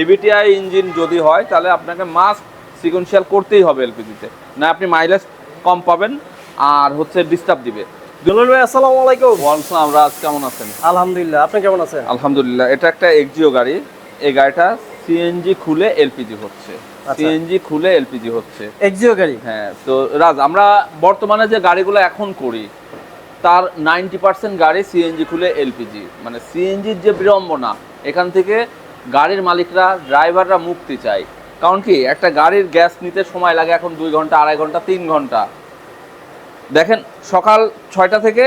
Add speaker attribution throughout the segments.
Speaker 1: সিবিটিআই engine যদি হয় তাহলে আপনাকে মাস্ক সিকোয়েন্সিয়াল করতেই হবে এলপিজিতে না আপনি মাইলেজ কম পাবেন আর হচ্ছে ডিস্টার্ব দিবে।
Speaker 2: দুলাল ভাই আসসালামু আলাইকুম।
Speaker 1: আমরা আজ কেমন আছেন?
Speaker 2: আলহামদুলিল্লাহ আপনি কেমন আছেন?
Speaker 1: আলহামদুলিল্লাহ এটা একটা এক্সিও গাড়ি। এই গাড়িটা সিএনজি খুলে এলপিজি হচ্ছে।
Speaker 2: আচ্ছা।
Speaker 1: সিএনজি খুলে এলপিজি হচ্ছে।
Speaker 2: এক্সিও গাড়ি?
Speaker 1: হ্যাঁ তো রাজ আমরা বর্তমানে যে গাড়িগুলো এখন করি তার নাইনটি পার্সেন্ট গাড়ি সিএনজি খুলে এলপিজি মানে সিএনজির যে বিড়ম্বনা এখান থেকে গাড়ির মালিকরা ড্রাইভাররা মুক্তি চায়। কারণ কি? একটা গাড়ির গ্যাস নিতে সময় লাগে এখন দুই ঘণ্টা আড়াই ঘণ্টা তিন ঘণ্টা। দেখেন সকাল ছয়টা থেকে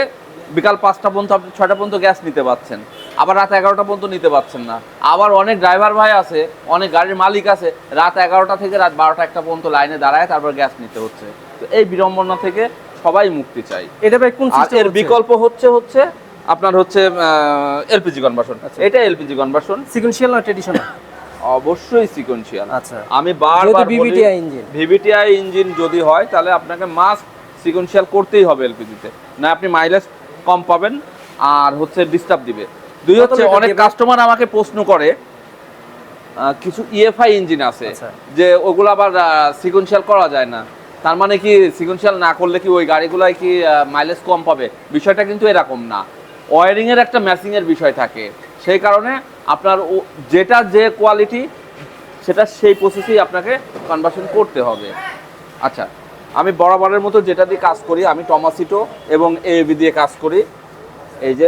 Speaker 1: বিকাল পাঁচটা পর্যন্ত আপনি ছয়টা পর্যন্ত গ্যাস নিতে পাচ্ছেন। আবার রাত এগারোটা পর্যন্ত নিতে পাচ্ছেন না। আবার অনেক ড্রাইভার ভাই আছে অনেক গাড়ির মালিক আছে রাত এগারোটা থেকে রাত বারোটা একটা পর্যন্ত লাইনে দাঁড়ায় তারপর গ্যাস নিতে হচ্ছে। তো এই বিড়ম্বনা থেকে সবাই মুক্তি চাই
Speaker 2: এটা ভাই কোন
Speaker 1: এর বিকল্প হচ্ছে হচ্ছে আপনার হচ্ছে এলপিজি কনভার্সন এটা এলপিজি কনভার্সন
Speaker 2: সিকোয়েন্সিয়াল না ট্রেডিশনাল
Speaker 1: অবশ্যই সিকোয়েন্সিয়াল।
Speaker 2: আচ্ছা।
Speaker 1: আমি বারবার
Speaker 2: বিবিটিআই ইঞ্জিন
Speaker 1: ভিভিটিআই ইঞ্জিন যদি হয় তাহলে আপনাকে মাস্ক সিকোয়েন্সিয়াল করতেই হবে এলপিজিতে না আপনি মাইলেজ কম পাবেন আর হচ্ছে ডিস্টার্ব দিবে। দুই হচ্ছে অনেক কাস্টমার আমাকে প্রশ্ন করে কিছু ইএফআই ইঞ্জিন আছে
Speaker 2: আচ্ছা।
Speaker 1: যে ওগুলো আবার সিকোয়েন্সিয়াল করা যায় না। তার মানে কি সিকোয়েন্সিয়াল না করলে কি ওই গাড়িগুলাই কি মাইলেজ কম পাবে? বিষয়টা কিন্তু এরকম না। ওয়ারিং এর একটা ম্যাচিং এর বিষয় থাকে। সেই কারণে আপনার যেটা যে কোয়ালিটি সেটা সেই প্রসেসেই আপনাকে কনভার্সন করতে হবে। আচ্ছা আমি বরাবরের মতো যেটা দিয়ে কাজ করি, আমি টমাসিটো এবং এবি দিয়ে কাজ করি। এই যে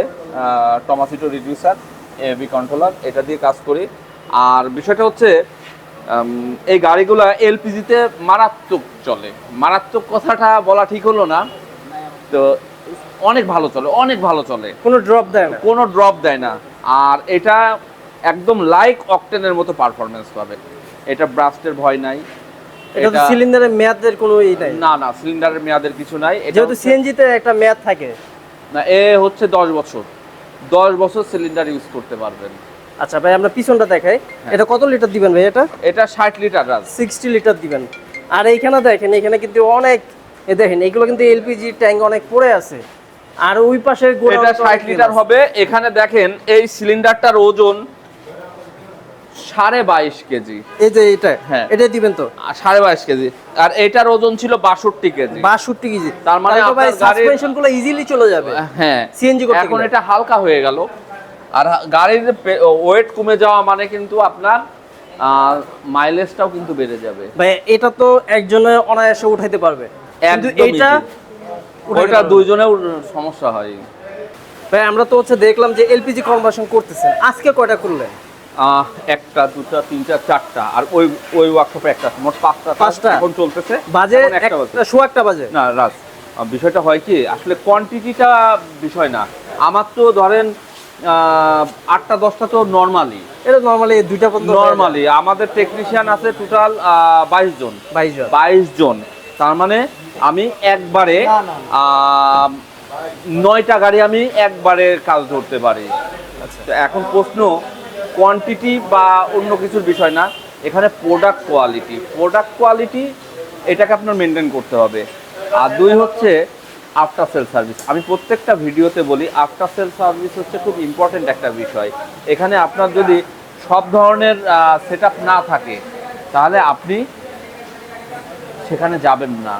Speaker 1: টমাসিটো রিডিউসার এবি কন্ট্রোলার এটা দিয়ে কাজ করি। আর বিষয়টা হচ্ছে এই গাড়িগুলো এলপিজিতে মারাত্মক চলে। মারাত্মক কথাটা বলা ঠিক হলো না। তো অনেক ভালো চলে অনেক ভালো চলে।
Speaker 2: কোনো ড্রপ দেয় না।
Speaker 1: কোনো ড্রপ দেয় না। আর এটা একদম লাইক অকটেনের মতো পারফরমেন্স পাবে। এটা ব্রাস্টের ভয় নাই।
Speaker 2: এটা তো সিলিন্ডারের মেয়াদের কোনো ই নাই।
Speaker 1: না না সিলিন্ডারের মেয়াদের কিছু নাই।
Speaker 2: যেহেতু
Speaker 1: হচ্ছে-
Speaker 2: সিএনজি তে একটা মেয়াদ থাকে।
Speaker 1: না এ হচ্ছে দশ বছর। দশ বছর সিলিন্ডার ইউজ করতে পারবেন।
Speaker 2: আচ্ছা ভাই আমরা পিছনটা দেখাই।
Speaker 1: হ্যাঁ।
Speaker 2: এটা কত লিটার দিবেন ভাই এটা?
Speaker 1: এটা ষাট লিটার
Speaker 2: সিক্সটি লিটার দিবেন। আর এইখানে দেখেন এখানে কিন্তু অনেক এ দেখেন এগুলো কিন্তু এলপিজি ট্যাঙ্ক অনেক পড়ে আছে। আর ওই পাশের
Speaker 1: এটা
Speaker 2: অংশ
Speaker 1: ষাট
Speaker 2: অনেক
Speaker 1: লিটার হবে। এখানে দেখেন এই সিলিন্ডারটার ওজন সাড়ে বাইশ কেজি।
Speaker 2: এই যে এটা
Speaker 1: হ্যাঁ।
Speaker 2: এটা দিবেন তো?
Speaker 1: সাড়ে বাইশ কেজি। আর এটার ওজন ছিল বাষট্টি কেজি।
Speaker 2: বাষট্টি কেজি।
Speaker 1: তার মানে
Speaker 2: সাসপেনশনগুলো ইজিলি চলে যাবে।
Speaker 1: হ্যাঁ।
Speaker 2: সিএনজি করতে
Speaker 1: এখন এটা হালকা হয়ে গেল। আর গাড়ির ওয়েট কমে যাওয়া মানে কিন্তু আপনার মাইলেজটাও কিন্তু বেড়ে যাবে।
Speaker 2: ভাই এটা তো একজনে অনায়াসে উঠাইতে পারবে। কিন্তু। উঠাইতে
Speaker 1: ওইটা। দুইজনেও সমস্যা হয়।
Speaker 2: ভাই আমরা তো হচ্ছে দেখলাম যে এলপিজি কনভার্সন করতেছেন। আজকে কয়টা করলেন?
Speaker 1: একটা দুটা তিনটা চারটা আর ওই ওই ওয়ার্কশপে একটা মোট পাঁচটা
Speaker 2: পাঁচটা?
Speaker 1: এখন চলতেছে।
Speaker 2: বাজে
Speaker 1: একটা বাজে।
Speaker 2: শো একটা বাজে?
Speaker 1: না রাজ বিষয়টা হয় কি আসলে কোয়ান্টিটিটা বিষয় না। আমার তো ধরেন আহ, আটটা দশটা তো নর্মালি
Speaker 2: এটা নরমালি দুইটা পর্যন্ত
Speaker 1: নর্মালি আমাদের টেকনিশিয়ান আছে টোটাল বাইশ জন।
Speaker 2: বাইশ জন।
Speaker 1: বাইশ জন। তার মানে আমি একবারে নয়টা গাড়ি আমি একবারে কাজ ধরতে পারি। তো এখন প্রশ্ন কোয়ান্টিটি বা অন্য কিছুর বিষয় না এখানে প্রোডাক্ট কোয়ালিটি প্রোডাক্ট কোয়ালিটি এটাকে আপনার মেনটেন করতে হবে। আর দুই হচ্ছে আফটার সেল সার্ভিস আমি প্রত্যেকটা ভিডিওতে বলি আফটার সেল সার্ভিস হচ্ছে খুব ইম্পর্টেন্ট একটা বিষয়। এখানে আপনার যদি সব ধরনের সেট না থাকে তাহলে আপনি সেখানে যাবেন না।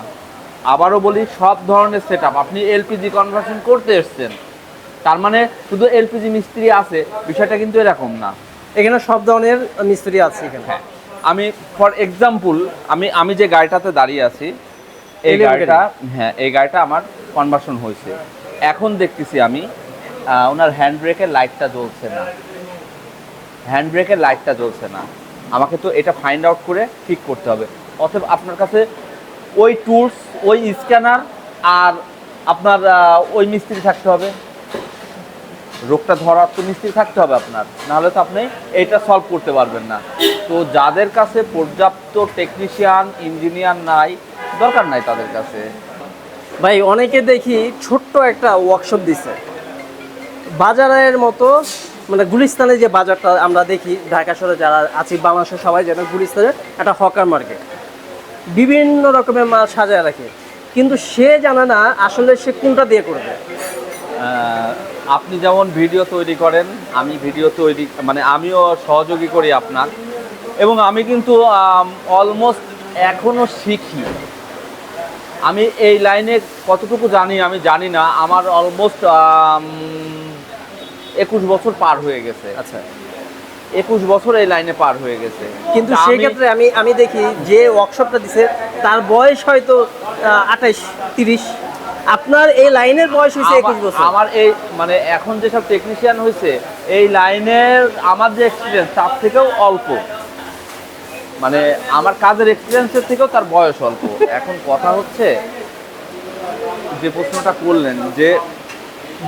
Speaker 1: আবারও বলি সব ধরনের সেট আপনি এলপিজি কনভার্সন করতে এসছেন। তার মানে শুধু এলপিজি মিস্ত্রি আছে বিষয়টা কিন্তু এরকম না।
Speaker 2: এখানে সব ধরনের মিস্ত্রি আছে এখানে।
Speaker 1: হ্যাঁ। আমি ফর এক্সাম্পল আমি আমি যে গাড়িটাতে দাঁড়িয়ে আছি এই গাড়িটা হ্যাঁ এই গাড়িটা আমার কনভার্সন হয়েছে। এখন দেখতেছি আমি ওনার হ্যান্ড ব্রেকের লাইটটা জ্বলছে না। হ্যান্ড ব্রেকের লাইটটা জ্বলছে না। আমাকে তো এটা ফাইন্ড আউট করে ঠিক করতে হবে। অতএব আপনার কাছে ওই টুলস ওই স্ক্যানার আর আপনার ওই মিস্ত্রি থাকতে হবে। রোগটা ধরার তো মিস্ত্রি থাকতে হবে আপনার। নাহলে তো আপনি এটা সলভ করতে পারবেন না। তো যাদের কাছে পর্যাপ্ত টেকনিশিয়ান ইঞ্জিনিয়ার নাই, দরকার নাই তাদের কাছে।
Speaker 2: ভাই, অনেকে দেখি ছোট্ট একটা ওয়ার্কশপ দিছে। বাজারের মতো মানে গুলিস্তানে যে বাজারটা আমরা দেখি, ঢাকা শহরে যারা আছি, বাংলাদেশের সবাই যেন গুলিস্তানে একটা হকার মার্কেট বিভিন্ন রকমের মাল সাজায় রাখে। কিন্তু সে জানে না আসলে সে কোনটা দিয়ে করবে।
Speaker 1: আপনি যেমন ভিডিও তৈরি করেন আমি ভিডিও তৈরি মানে আমিও সহযোগী করি আপনার। এবং আমি কিন্তু অলমোস্ট এখনও শিখি। আমি এই লাইনে কতটুকু জানি আমি জানি না। আমার অলমোস্ট একুশ বছর পার হয়ে গেছে।
Speaker 2: আচ্ছা।
Speaker 1: একুশ বছর এই লাইনে পার হয়ে গেছে।
Speaker 2: কিন্তু সেক্ষেত্রে আমি আমি দেখি যে ওয়ার্কশপটা দিছে তার বয়স হয়তো আঠাইশ তিরিশ। আপনার এই লাইনের বয়স হয়েছে একুশ বছর।
Speaker 1: আমার এই মানে এখন যেসব টেকনিশিয়ান হয়েছে এই লাইনের আমার যে এক্সপিরিয়েন্স তার থেকেও অল্প। মানে আমার কাজের এক্সপিরিয়েন্সের থেকেও তার বয়স অল্প। এখন কথা হচ্ছে যে প্রশ্নটা করলেন যে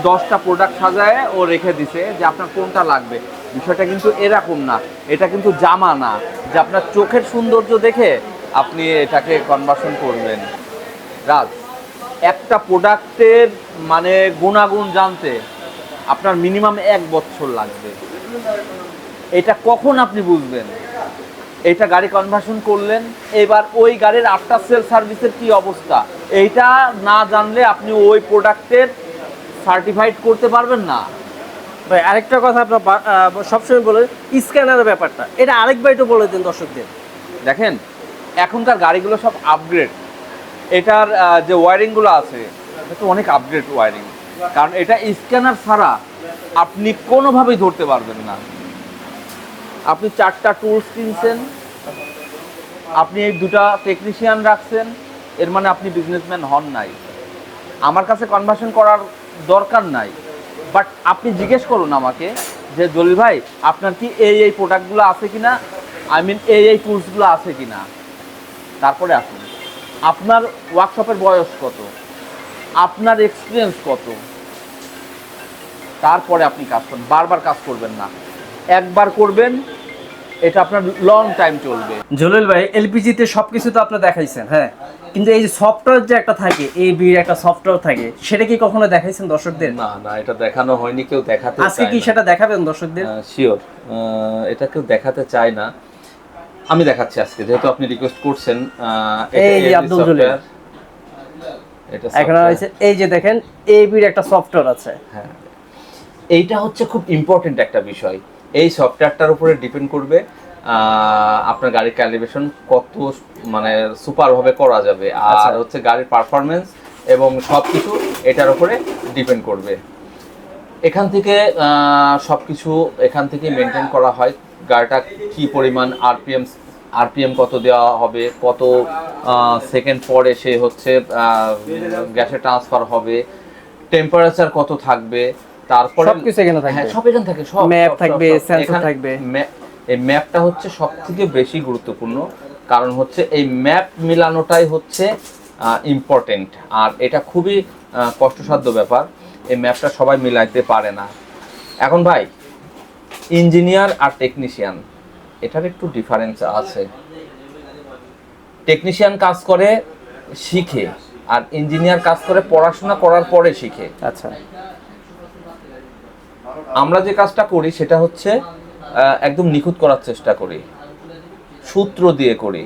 Speaker 1: দশটা প্রোডাক্ট সাজায় ও রেখে দিছে যে আপনার কোনটা লাগবে। বিষয়টা কিন্তু এরকম না। এটা কিন্তু জামা না যে আপনার চোখের সৌন্দর্য দেখে আপনি এটাকে কনভার্সন করবেন। রাজ, একটা প্রোডাক্টের মানে গুণাগুণ জানতে আপনার মিনিমাম এক বছর লাগবে। এটা কখন আপনি বুঝবেন? এটা গাড়ি কনভার্সন করলেন, এবার ওই গাড়ির আফটার সেল সার্ভিসের কি অবস্থা? এইটা না জানলে আপনি ওই প্রোডাক্টের সার্টিফাইড করতে পারবেন না।
Speaker 2: ভাই, আরেকটা কথা আপনার সবসময় বলে স্ক্যানারের ব্যাপারটা। এটা আরেকবার একটু বলে দিন দর্শকদের।
Speaker 1: দেখেন, এখনকার গাড়িগুলো সব আপগ্রেড এটার যে ওয়ারিংগুলো আছে, এটা তো অনেক আপগ্রেড ওয়ারিং কারণ এটা স্ক্যানার ছাড়া আপনি কোনোভাবেই ধরতে পারবেন না। আপনি চারটা টুলস কিনছেন, আপনি এই দুটা টেকনিশিয়ান রাখছেন, এর মানে আপনি বিজনেসম্যান হন নাই। আমার কাছে কনভার্সন করার দরকার নাই। বাট আপনি জিজ্ঞেস করুন আমাকে যে, জলিল ভাই, আপনার কি এই এই প্রোডাক্টগুলো আছে কি না আই মিন এই এই টুলসগুলো আছে কি না তারপরে আসুন। আপনার ওয়ার্কশপের বয়স কত? আপনার এক্সপিরিয়েন্স কত? তারপরে আপনি কাজ করুন। বারবার কাজ করবেন না। একবার করবেন এটা আপনার লং টাইম চলবে।
Speaker 2: জলিল ভাই এলপিজিতে সবকিছু তো আপনি দেখাইছেন হ্যাঁ? কিন্তু এই যে সফটওয়্যার যে একটা থাকে এই বির একটা সফটওয়্যার থাকে সেটা কি কখনো দেখাইছেন দর্শকদের?
Speaker 1: না না এটা দেখানো হয়নি কেউ দেখাতে
Speaker 2: আজকে কি সেটা দেখাবেন দর্শকদের?
Speaker 1: শিওর এটা কেউ দেখাতে চায় না। আমি দেখাচ্ছি আজকে যেহেতু আপনি রিকোয়েস্ট করছেন
Speaker 2: এই যে আব্দুল জলিল।
Speaker 1: এটা
Speaker 2: এখন। হয়েছে এই যে দেখেন এই বির একটা সফটওয়্যার আছে।
Speaker 1: হ্যাঁ। এইটা হচ্ছে খুব ইম্পর্টেন্ট একটা বিষয়। এই সফটওয়্যারটার উপরে ডিপেন্ড করবে আপনার গাড়ির ক্যালিব্রেশন কত মানে সুপার ভাবে করা যাবে আর
Speaker 2: আচ্ছা।
Speaker 1: হচ্ছে গাড়ির পারফরমেন্স এবং সব কিছু এটার উপরে ডিপেন্ড করবে এখান থেকে সব কিছু এখান থেকে মেনটেন করা হয় গাড়িটা কি পরিমাণ আরপিএম আরপিএম কত দেওয়া হবে কত সেকেন্ড পরে সে হচ্ছে গ্যাসে ট্রান্সফার হবে টেম্পারেচার কত থাকবে তারপরে
Speaker 2: সবকিছু এখানে থাকবে।
Speaker 1: হ্যাঁ, সব এখানে থাকে সব সব,
Speaker 2: থাকবে,
Speaker 1: এখানে
Speaker 2: থাকবে।
Speaker 1: এই ম্যাপটা হচ্ছে সব থেকে বেশি গুরুত্বপূর্ণ কারণ হচ্ছে এই ম্যাপ মিলানোটাই হচ্ছে ইম্পর্টেন্ট আর এটা খুবই কষ্টসাধ্য ব্যাপার এই ম্যাপটা সবাই মিলাইতে পারে না। এখন ভাই ইঞ্জিনিয়ার আর টেকনিশিয়ান এটার একটু ডিফারেন্স আছে। টেকনিশিয়ান কাজ করে শিখে আর ইঞ্জিনিয়ার কাজ করে পড়াশোনা করার পরে শিখে।
Speaker 2: আচ্ছা।
Speaker 1: আমরা যে কাজটা করি সেটা হচ্ছে একদম নিখুঁত করার চেষ্টা করি। সূত্র দিয়ে করি।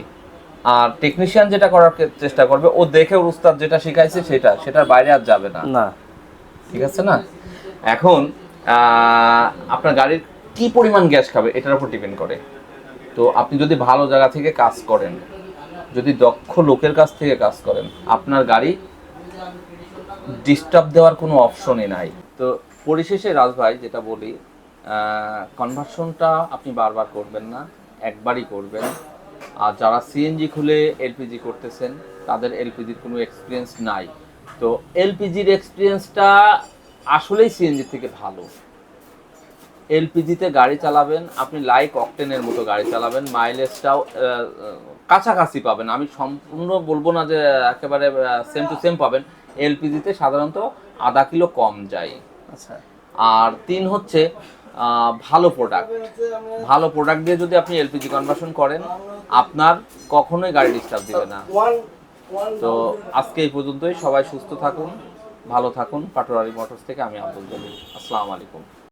Speaker 1: আর টেকনিশিয়ান যেটা করার চেষ্টা করবে ও দেখে ওর উস্তাদ যেটা শিখাইছে সেটা সেটার বাইরে আর যাবে না।
Speaker 2: না।
Speaker 1: ঠিক আছে না? এখন আপনার গাড়ির কি পরিমাণ গ্যাস খাবে এটার উপর ডিপেন্ড করে। তো আপনি যদি ভালো জায়গা থেকে কাজ করেন যদি দক্ষ লোকের কাছ থেকে কাজ করেন আপনার গাড়ি ডিস্টার্ব দেওয়ার কোনো অপশনই নাই। তো পরিশেষে রাজভাই যেটা বলি কনভার্সনটা আপনি বারবার করবেন না, একবারই করবেন। আর যারা সিএনজি খুলে এলপিজি করতেছেন, তাদের এলপিজির কোনো এক্সপিরিয়েন্স নাই। তো এলপিজির এক্সপিরিয়েন্সটা আসলেই সিএনজি থেকে ভালো। এলপিজিতে গাড়ি চালাবেন, আপনি লাইক অকটেনের মতো গাড়ি চালাবেন মাইলেজটাও কাছাকাছি পাবেন। আমি সম্পূর্ণ বলব না যে একেবারে সেম টু সেম পাবেন। এলপিজিতে সাধারণত আধা কিলো কম যায়।
Speaker 2: আচ্ছা।
Speaker 1: আর তিন হচ্ছে ভালো প্রোডাক্ট ভালো প্রোডাক্ট দিয়ে যদি আপনি এলপিজি কনভার্সন করেন, আপনার কখনোই গাড়ি ডিস্টার্ব দিবে না। তো আজকে এই পর্যন্তই। সবাই সুস্থ থাকুন, ভালো থাকুন। পাটোয়ারি মোটরস থেকে আমি আব্দুল জলিল আসসালামু আলাইকুম।